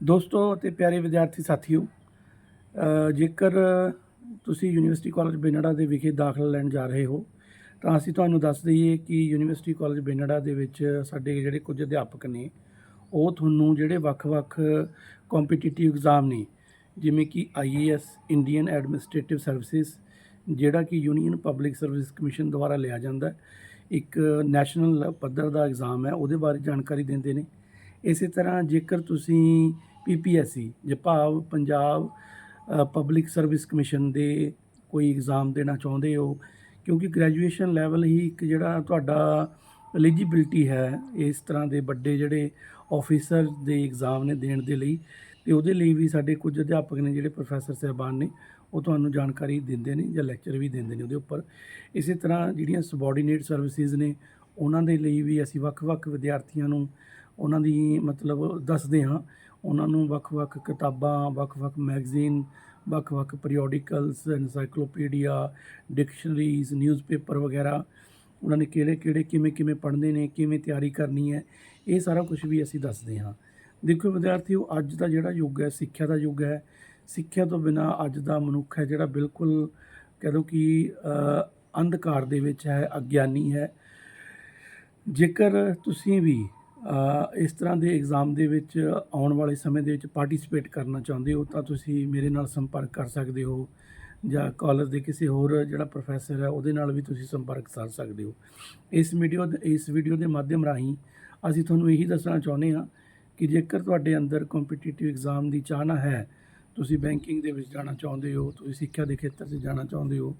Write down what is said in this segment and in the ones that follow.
ਦੋਸਤੋ ਅਤੇ ਪਿਆਰੇ ਵਿਦਿਆਰਥੀ ਸਾਥੀਓ ਜੇਕਰ ਤੁਸੀਂ ਯੂਨੀਵਰਸਿਟੀ ਕਾਲਜ ਬੇਨੜਾ ਦੇ ਵਿਖੇ ਦਾਖਲਾ ਲੈਣ ਜਾ ਰਹੇ ਹੋ, ਤਾਂ ਅਸੀਂ ਤੁਹਾਨੂੰ ਦੱਸ ਦਈਏ ਕਿ ਯੂਨੀਵਰਸਿਟੀ ਕਾਲਜ ਬੇਨੜਾ ਦੇ ਵਿੱਚ ਸਾਡੇ ਜਿਹੜੇ ਕੁਝ ਅਧਿਆਪਕ ਨੇ, ਉਹ ਤੁਹਾਨੂੰ ਜਿਹੜੇ ਵੱਖ-ਵੱਖ ਕੰਪੀਟੀਟਿਵ ਐਗਜ਼ਾਮ ਨੇ, ਜਿਵੇਂ ਕਿ ਆਈਏਐਸ ਇੰਡੀਅਨ ਐਡਮਿਨਿਸਟ੍ਰੇਟਿਵ ਸਰਵਿਸਿਜ਼ ਜਿਹੜਾ ਕਿ ਯੂਨੀਅਨ ਪਬਲਿਕ ਸਰਵਿਸ ਕਮਿਸ਼ਨ ਦੁਆਰਾ ਲਿਆ ਜਾਂਦਾ, ਇੱਕ ਨੈਸ਼ਨਲ ਪੱਧਰ ਦਾ ਐਗਜ਼ਾਮ ਹੈ, ਉਹਦੇ ਬਾਰੇ ਜਾਣਕਾਰੀ ਦਿੰਦੇ ਨੇ। ਇਸੇ ਤਰ੍ਹਾਂ ਜੇਕਰ ਤੁਸੀਂ ਪੀਪੀਐਸਸੀ ਭਾਵ ਪੰਜਾਬ ਪਬਲਿਕ ਸਰਵਿਸ ਕਮਿਸ਼ਨ ਦੇ ਕੋਈ ਐਗਜ਼ਾਮ ਦੇਣਾ ਚਾਹੁੰਦੇ ਹੋ, ਕਿਉਂਕਿ ਗ੍ਰੈਜੂਏਸ਼ਨ ਲੈਵਲ ਹੀ ਇੱਕ ਜਿਹੜਾ ਤੁਹਾਡਾ ਐਲੀਜੀਬਿਲਟੀ ਹੈ, ਇਸ ਤਰ੍ਹਾਂ ਦੇ ਵੱਡੇ ਜਿਹੜੇ ਆਫੀਸਰ ਦੇ ਐਗਜ਼ਾਮ ਨੇ ਦੇਣ ਦੇ ਲਈ, ਤੇ ਉਹਦੇ ਲਈ ਵੀ ਸਾਡੇ ਕੁਝ ਅਧਿਆਪਕ ਨੇ ਜਿਹੜੇ ਪ੍ਰੋਫੈਸਰ ਸਾਹਿਬਾਨ ਨੇ, ਉਹ ਤੁਹਾਨੂੰ ਜਾਣਕਾਰੀ ਦਿੰਦੇ ਨੇ ਜਾਂ ਲੈਕਚਰ ਵੀ ਦਿੰਦੇ ਨੇ ਉਹਦੇ ਉੱਪਰ। ਇਸੇ ਤਰ੍ਹਾਂ ਜਿਹੜੀਆਂ ਸਬੋਰਡੀਨੇਟ ਸਰਵਿਸਿਜ਼ ਨੇ, ਉਹਨਾਂ ਦੇ ਲਈ ਵੀ ਅਸੀਂ ਵੱਖ-ਵੱਖ ਵਿਦਿਆਰਥੀਆਂ ਨੂੰ ਉਹਨਾਂ ਦੀ ਮਤਲਬ ਦੱਸਦੇ ਹਾਂ। ਉਹਨਾਂ ਨੂੰ ਵੱਖ-ਵੱਖ ਕਿਤਾਬਾਂ, ਵੱਖ-ਵੱਖ ਮੈਗਜ਼ੀਨ, ਵੱਖ-ਵੱਖ ਪੀਰੀਓਡੀਕਲਸ ਐਨਸਾਈਕਲੋਪੀਡੀਆ ਡਿਕਸ਼ਨਰੀਜ਼ ਨਿਊਜ਼ਪੇਪਰ ਵਗੈਰਾ ਉਹਨਾਂ ਨੇ ਕਿਹੜੇ-ਕਿਹੜੇ ਕਿਵੇਂ-ਕਿਵੇਂ ਪੜ੍ਹਦੇ ਨੇ, ਕਿਵੇਂ ਤਿਆਰੀ ਕਰਨੀ ਹੈ, ਇਹ ਸਾਰਾ ਕੁਝ ਵੀ ਅਸੀਂ ਦੱਸਦੇ ਹਾਂ। ਦੇਖੋ ਵਿਦਿਆਰਥੀਓ, ਅੱਜ ਦਾ ਜਿਹੜਾ ਯੁੱਗ ਹੈ, ਸਿੱਖਿਆ ਦਾ ਯੁੱਗ ਹੈ। ਸਿੱਖਿਆ ਤੋਂ ਬਿਨਾ ਅੱਜ ਦਾ ਮਨੁੱਖ ਹੈ ਜਿਹੜਾ ਬਿਲਕੁਲ ਕਹਿ ਲਓ ਕਿ ਅੰਧਕਾਰ ਦੇ ਵਿੱਚ ਹੈ, ਅਗਿਆਨੀ ਹੈ। ਜੇਕਰ ਤੁਸੀਂ ਵੀ ਇਸ ਤਰ੍ਹਾਂ ਦੇ ਐਗਜ਼ਾਮ ਦੇ ਵਿੱਚ ਆਉਣ ਵਾਲੇ ਸਮੇਂ ਦੇ ਵਿੱਚ ਪਾਰਟਿਸਿਪੇਟ ਕਰਨਾ ਚਾਹੁੰਦੇ ਹੋ ਤਾਂ ਤੁਸੀਂ ਮੇਰੇ ਨਾਲ ਸੰਪਰਕ ਕਰ ਸਕਦੇ ਹੋ ਜਾਂ ਕਾਲਜ ਦੇ ਕਿਸੇ ਹੋਰ ਜਿਹੜਾ ਪ੍ਰੋਫੈਸਰ ਹੈ ਉਹਦੇ ਨਾਲ ਵੀ ਤੁਸੀਂ ਸੰਪਰਕ ਕਰ ਸਕਦੇ ਹੋ। ਇਸ ਵੀਡੀਓ ਇਸ ਵੀਡੀਓ ਦੇ ਮਾਧਿਅਮ ਰਾਹੀਂ ਅਸੀਂ ਤੁਹਾਨੂੰ ਇਹੀ ਦੱਸਣਾ ਚਾਹੁੰਦੇ ਹਾਂ ਕਿ ਜੇਕਰ ਤੁਹਾਡੇ ਅੰਦਰ ਕੰਪੀਟੀਟਿਵ ਐਗਜ਼ਾਮ ਦੀ ਚਾਹਨਾ ਹੈ, ਤੁਸੀਂ ਬੈਂਕਿੰਗ ਦੇ ਵਿੱਚ ਜਾਣਾ ਚਾਹੁੰਦੇ ਹੋ, ਤੁਸੀਂ ਸਿੱਖਿਆ ਦੇ ਖੇਤਰ 'ਚ ਜਾਣਾ ਚਾਹੁੰਦੇ ਹੋ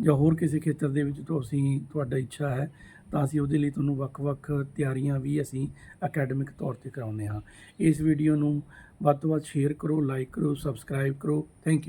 ਜਾਂ ਹੋਰ ਕਿਸੇ ਖੇਤਰ ਦੇ ਵਿੱਚ ਤੁਸੀਂ ਤੁਹਾਡਾ ਇੱਛਾ ਹੈ ਤਾਂ ਅਸੀਂ ਉਹਦੇ ਲਈ ਤੁਹਾਨੂੰ ਵੱਖ-ਵੱਖ ਤਿਆਰੀਆਂ ਵੀ ਅਸੀਂ ਅਕੈਡਮਿਕ ਤੌਰ ਤੇ ਕਰਾਉਂਦੇ ਹਾਂ। ਇਸ ਵੀਡੀਓ ਨੂੰ ਵੱਧ ਤੋਂ ਵੱਧ ਸ਼ੇਅਰ ਕਰੋ ਲਾਈਕ ਕਰੋ ਸਬਸਕ੍ਰਾਈਬ ਕਰੋ। Thank you